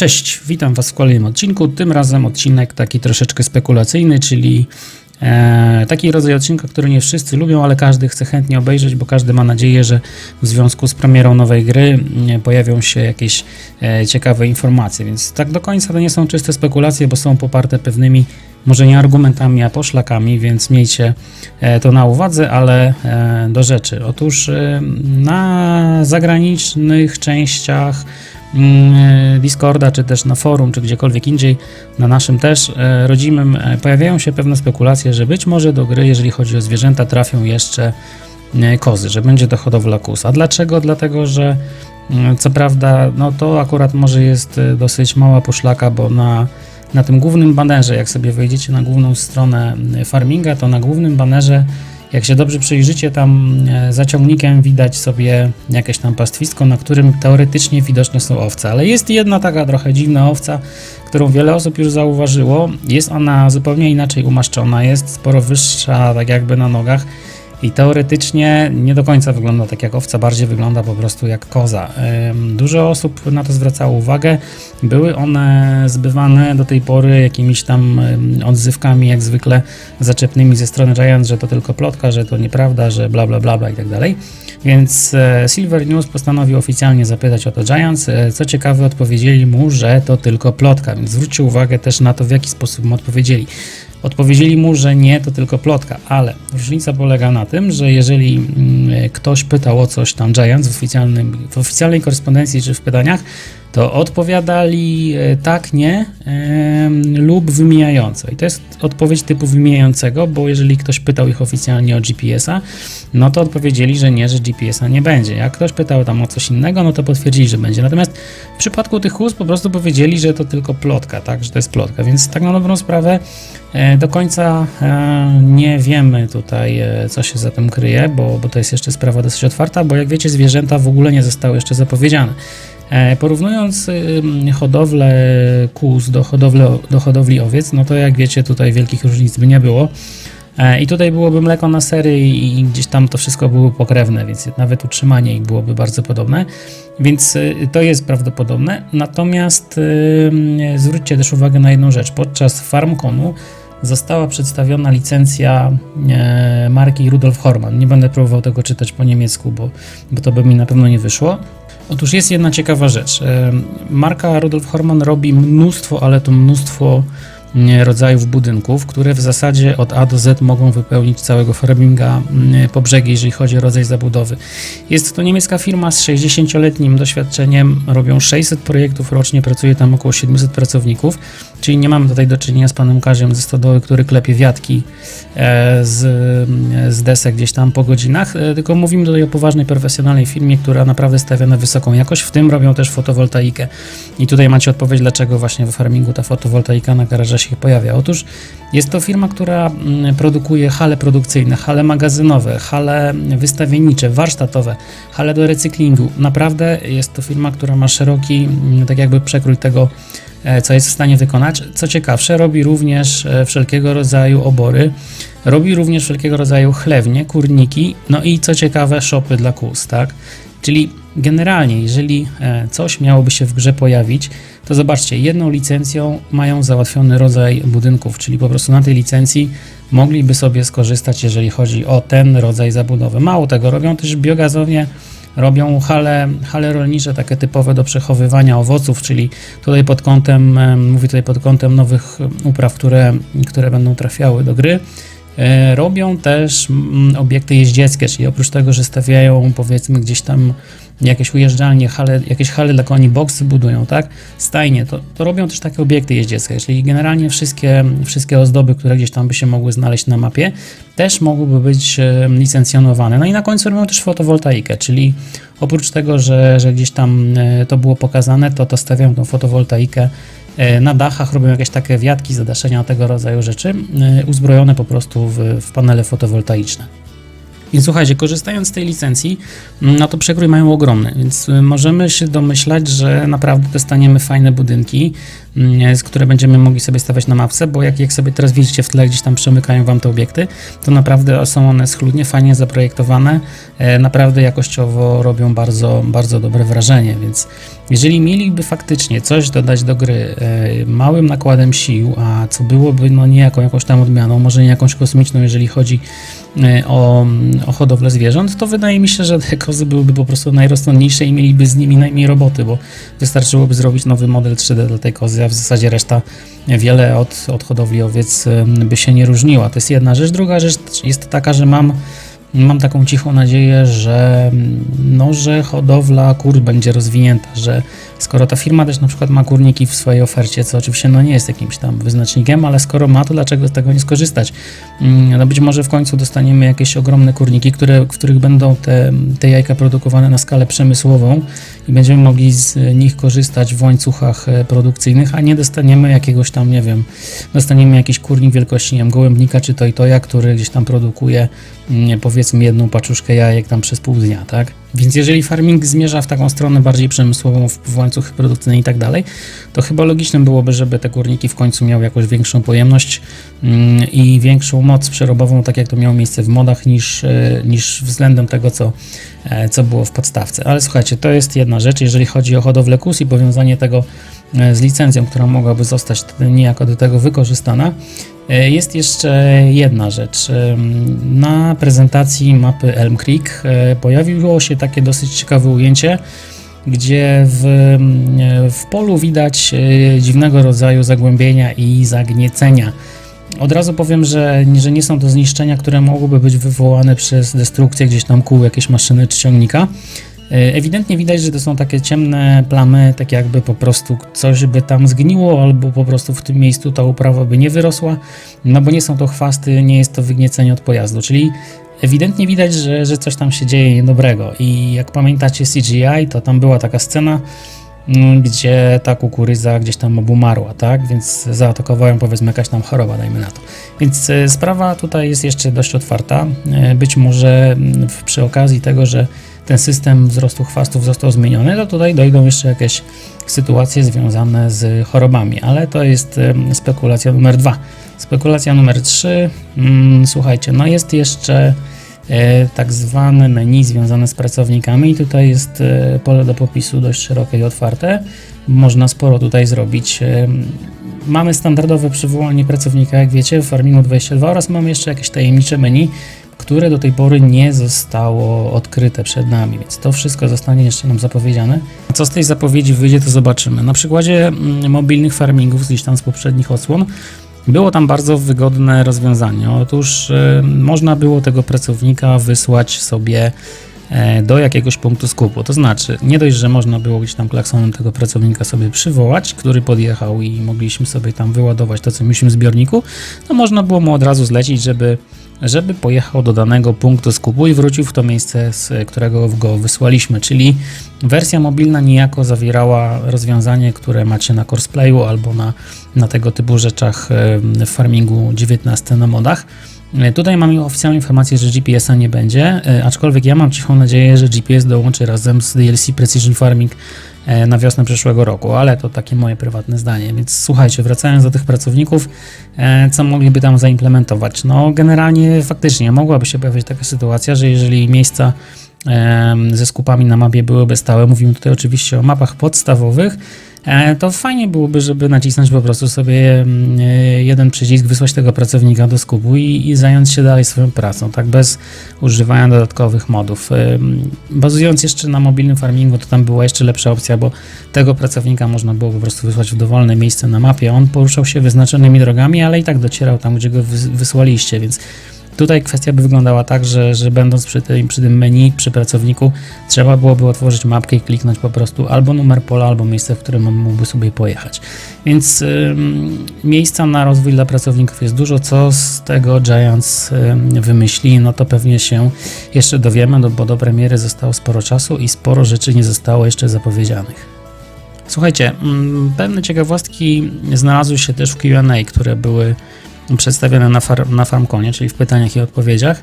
Cześć, witam Was w kolejnym odcinku. Tym razem odcinek taki troszeczkę spekulacyjny, czyli e, taki rodzaj odcinka, który nie wszyscy lubią, ale każdy chce chętnie obejrzeć, bo każdy ma nadzieję, że w związku z premierą nowej gry e, pojawią się jakieś e, ciekawe informacje. Więc tak do końca to nie są czyste spekulacje, bo są poparte pewnymi może nie argumentami, a poszlakami, więc miejcie e, to na uwadze, ale e, do rzeczy. Otóż e, na zagranicznych częściach mm, Discorda, czy też na forum, czy gdziekolwiek indziej, na naszym też rodzimym, pojawiają się pewne spekulacje, że być może do gry, jeżeli chodzi o zwierzęta, trafią jeszcze kozy, że będzie to hodowla kus. A dlaczego? Dlatego, że mm, co prawda, no to akurat może jest dosyć mała poszlaka, bo na na tym głównym banerze, jak sobie wejdziecie na główną stronę farminga, to na głównym banerze, jak się dobrze przyjrzycie, tam e, za ciągnikiem widać sobie jakieś tam pastwisko, na którym teoretycznie widoczne są owce, ale jest jedna taka trochę dziwna owca, którą wiele osób już zauważyło. Jest ona zupełnie inaczej umaszczona, jest sporo wyższa, tak jakby na nogach i teoretycznie nie do końca wygląda tak jak owca, bardziej wygląda po prostu jak koza. Dużo osób na to zwracało uwagę. Były one zbywane do tej pory jakimiś tam odzywkami, jak zwykle zaczepnymi ze strony Giant, że to tylko plotka, że to nieprawda, że bla bla bla, bla i tak dalej. Więc e, Silver News postanowił oficjalnie zapytać o to Giants. E, co ciekawe, odpowiedzieli mu, że to tylko plotka, więc zwróćcie uwagę też na to, w jaki sposób mu odpowiedzieli. Odpowiedzieli mu, że nie, to tylko plotka, ale różnica polega na tym, że jeżeli mm, ktoś pytał o coś tam Giants w, oficjalnym, w oficjalnej korespondencji czy w pytaniach, to odpowiadali e, tak, nie lub wymijająco. I to jest odpowiedź typu wymijającego, bo jeżeli ktoś pytał ich oficjalnie o GPS-a, no to odpowiedzieli, że nie, że GPS-a nie będzie. Jak ktoś pytał tam o coś innego, no to potwierdzili, że będzie. Natomiast w przypadku tych ust po prostu powiedzieli, że to tylko plotka, tak, że to jest plotka. Więc tak na dobrą sprawę e, do końca e, nie wiemy tutaj, co się za tym kryje, bo, bo to jest jeszcze sprawa dosyć otwarta, bo jak wiecie, zwierzęta w ogóle nie zostały jeszcze zapowiedziane. E, porównując hodowlę kóz do hodowli, do hodowli owiec, no to jak wiecie, tutaj wielkich różnic by nie było. E, I tutaj byłoby mleko na sery i gdzieś tam to wszystko byłoby pokrewne, więc nawet utrzymanie ich byłoby bardzo podobne. Więc y, to jest prawdopodobne. Natomiast zwróćcie też uwagę na jedną rzecz. Podczas FarmConu została przedstawiona licencja e, marki Rudolf Horman. Nie będę próbował tego czytać po niemiecku, bo, bo to by mi na pewno nie wyszło. Otóż jest jedna ciekawa rzecz. E, marka Rudolf Horman robi mnóstwo, ale to mnóstwo rodzajów budynków, które w zasadzie od A do Z mogą wypełnić całego farminga po brzegi, jeżeli chodzi o rodzaj zabudowy. Jest to niemiecka firma z 60-letnim doświadczeniem, robią 600 projektów rocznie, pracuje tam około 700 pracowników, czyli nie mamy tutaj do czynienia z panem Karzem ze stodoły, który klepie wiatki e, z, z desek gdzieś tam po godzinach, e, tylko mówimy tutaj o poważnej, profesjonalnej firmie, która naprawdę stawia na wysoką jakość, w tym robią też fotowoltaikę. I tutaj macie odpowiedź, dlaczego właśnie w farmingu ta fotowoltaika na garażach się pojawia. Otóż jest to firma, która mm, produkuje hale produkcyjne, hale magazynowe, hale wystawiennicze, warsztatowe, hale do recyklingu. Naprawdę jest to firma, która ma szeroki, mm, tak jakby przekrój tego, co jest w stanie wykonać. Co ciekawsze, robi również e, wszelkiego rodzaju obory, robi również wszelkiego rodzaju chlewnie, kurniki, no i co ciekawe, szopy dla kóz, tak? Czyli generalnie, jeżeli e, coś miałoby się w grze pojawić, to zobaczcie, jedną licencją mają załatwiony rodzaj budynków, czyli po prostu na tej licencji mogliby sobie skorzystać, jeżeli chodzi o ten rodzaj zabudowy. Mało tego, robią też biogazownie, robią hale, hale rolnicze, takie typowe do przechowywania owoców, czyli tutaj pod kątem, mówię tutaj pod kątem nowych upraw, które, które będą trafiały do gry. E, robią też obiekty jeździeckie, czyli oprócz tego, że stawiają powiedzmy gdzieś tam jakieś ujeżdżalnie, hale, jakieś hale dla koni, boksy budują, tak? Stajnie, to, to robią też takie obiekty jeździeckie, czyli generalnie wszystkie, wszystkie ozdoby, które gdzieś tam by się mogły znaleźć na mapie, też mogłyby być e, licencjonowane. No i na końcu robią też fotowoltaikę, czyli oprócz tego, że, że gdzieś tam e, to było pokazane, to to stawiają tą fotowoltaikę E, na dachach robią jakieś takie wiatki, zadaszenia, tego rodzaju rzeczy, e, uzbrojone po prostu w, w panele fotowoltaiczne. Więc słuchajcie, korzystając z tej licencji, mm, no to przekrój mają ogromny, więc możemy się domyślać, że naprawdę dostaniemy fajne budynki, mm, które będziemy mogli sobie stawiać na mapce, bo jak, jak sobie teraz widzicie w tle, gdzieś tam przemykają Wam te obiekty, to naprawdę są one schludnie, fajnie zaprojektowane, e, naprawdę jakościowo robią bardzo, bardzo dobre wrażenie, więc Jeżeli mieliby faktycznie coś dodać do gry e, małym nakładem sił, a co byłoby no niejako jakąś tam odmianą, może nie jakąś kosmiczną, jeżeli chodzi e, o, o hodowlę zwierząt, to wydaje mi się, że te kozy byłyby po prostu najrozsądniejsze i mieliby z nimi najmniej roboty, bo wystarczyłoby zrobić nowy model 3D dla tej kozy, a w zasadzie reszta wiele od, od hodowli owiec by się nie różniła. To jest jedna rzecz. Druga rzecz jest taka, że mam Mam taką cichą nadzieję, że, no, że hodowla kur będzie rozwinięta, że skoro ta firma też na przykład ma kurniki w swojej ofercie, co oczywiście no, nie jest jakimś tam wyznacznikiem, ale skoro ma, to dlaczego z tego nie skorzystać? Mm, no być może w końcu dostaniemy jakieś ogromne kurniki, które, w których będą te, te jajka produkowane na skalę przemysłową i będziemy mogli z nich korzystać w łańcuchach e, produkcyjnych, a nie dostaniemy jakiegoś tam, nie wiem, dostaniemy jakiś kurnik wielkości, nie wiem, gołębnika czy to i to ja, który gdzieś tam produkuje mm, powiedzmy jedną paczuszkę jajek tam przez pół dnia, tak? Więc jeżeli farming zmierza w taką stronę bardziej przemysłową, w, w łańcuchy produkcyjne i tak dalej, to chyba logicznym byłoby, żeby te kurniki w końcu miały jakąś większą pojemność mm, i większą moc przerobową, tak jak to miało miejsce w modach, niż, e, niż względem tego, co, e, co było w podstawce. Ale słuchajcie, to jest jedna rzecz, jeżeli chodzi o hodowlę kus i powiązanie tego e, z licencją, która mogłaby zostać niejako do tego wykorzystana. Jest jeszcze jedna rzecz. Na prezentacji mapy Elm Creek pojawiło się takie dosyć ciekawe ujęcie, gdzie w, w polu widać dziwnego rodzaju zagłębienia i zagniecenia. Od razu powiem, że, że nie są to zniszczenia, które mogłyby być wywołane przez destrukcję gdzieś tam kół jakiejś maszyny czy ciągnika. E, ewidentnie widać, że to są takie ciemne plamy, tak jakby po prostu coś by tam zgniło, albo po prostu w tym miejscu ta uprawa by nie wyrosła, no bo nie są to chwasty, nie jest to wygniecenie od pojazdu, czyli ewidentnie widać, że, że coś tam się dzieje niedobrego. I jak pamiętacie CGI, to tam była taka scena, mm, gdzie ta kukurydza gdzieś tam obumarła, tak? Więc zaatakowałem powiedzmy jakaś tam choroba, dajmy na to. Więc e, sprawa tutaj jest jeszcze dość otwarta. E, być może przy okazji tego, że ten system wzrostu chwastów został zmieniony, to tutaj dojdą jeszcze jakieś sytuacje związane z chorobami, ale to jest spekulacja numer dwa. Spekulacja numer trzy, mm, słuchajcie, no jest jeszcze e, tak zwane menu związane z pracownikami. Tutaj jest e, pole do popisu dość szerokie i otwarte. Można sporo tutaj zrobić. Mamy standardowe przywołanie pracownika, jak wiecie, w Farmingu 22 oraz mamy jeszcze jakieś tajemnicze menu, które do tej pory nie zostało odkryte przed nami, więc to wszystko zostanie jeszcze nam zapowiedziane. Co z tej zapowiedzi wyjdzie, to zobaczymy. Na przykładzie mm, mobilnych farmingów, gdzieś tam z poprzednich odsłon, było tam bardzo wygodne rozwiązanie. Otóż y, można było tego pracownika wysłać sobie do jakiegoś punktu skupu. To znaczy, nie dość, że można było gdzieś tam klaksonem tego pracownika sobie przywołać, który podjechał i mogliśmy sobie tam wyładować to, co mieliśmy w zbiorniku, to można było mu od razu zlecić, żeby żeby pojechał do danego punktu skupu i wrócił w to miejsce, z którego go wysłaliśmy. Czyli wersja mobilna niejako zawierała rozwiązanie, które macie na Courseplayu albo na, na tego typu rzeczach w farmingu 19 na modach. E, tutaj mam oficjalną informację, że GPS-a nie będzie, e, aczkolwiek ja mam cichą nadzieję, że GPS dołączy razem z DLC Precision Farming E, na wiosnę przyszłego roku, ale to takie moje prywatne zdanie. Więc słuchajcie, wracając do tych pracowników, co mogliby tam zaimplementować? No, generalnie faktycznie mogłaby się pojawić taka sytuacja, że jeżeli miejsca ze skupami na mapie byłyby stałe, mówimy tutaj oczywiście o mapach podstawowych, to fajnie byłoby, żeby nacisnąć po prostu sobie mm, e, jeden przycisk, wysłać tego pracownika do skupu i, i zająć się dalej swoją pracą, tak bez używania dodatkowych modów. E, bazując jeszcze na mobilnym farmingu, to tam była jeszcze lepsza opcja, bo tego pracownika można było po prostu wysłać w dowolne miejsce na mapie. On poruszał się wyznaczonymi drogami, ale i tak docierał tam, gdzie go wysłaliście, więc Tutaj kwestia by wyglądała tak, że, że będąc przy tym, przy tym menu, przy pracowniku, trzeba byłoby otworzyć mapkę i kliknąć po prostu albo numer pola, albo miejsce, w którym on mógłby sobie pojechać. Więc ym, miejsca na rozwój dla pracowników jest dużo. Co z tego Giants ym, wymyśli, no to pewnie się jeszcze dowiemy, no, bo do premiery zostało sporo czasu i sporo rzeczy nie zostało jeszcze zapowiedzianych. Słuchajcie, pewne ciekawostki znalazły się też w QA, które były przedstawione na, far, na FarmConie, czyli w pytaniach i odpowiedziach.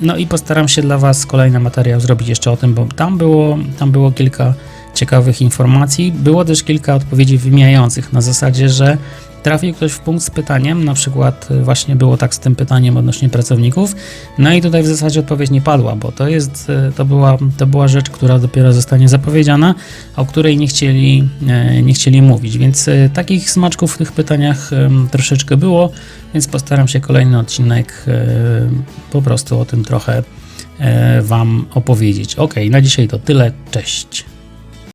No i postaram się dla Was kolejny materiał zrobić jeszcze o tym, bo tam było, tam było kilka ciekawych informacji. Było też kilka odpowiedzi wymijających na zasadzie, że trafił ktoś w punkt z pytaniem, na przykład y, właśnie było tak z tym pytaniem odnośnie pracowników, no i tutaj w zasadzie odpowiedź nie padła, bo to jest, y, to była, to była rzecz, która dopiero zostanie zapowiedziana, o której nie chcieli, e, nie chcieli mówić, więc y, takich smaczków w tych pytaniach troszeczkę było, więc postaram się kolejny odcinek po prostu o tym trochę Wam opowiedzieć. Ok, na dzisiaj to tyle, cześć.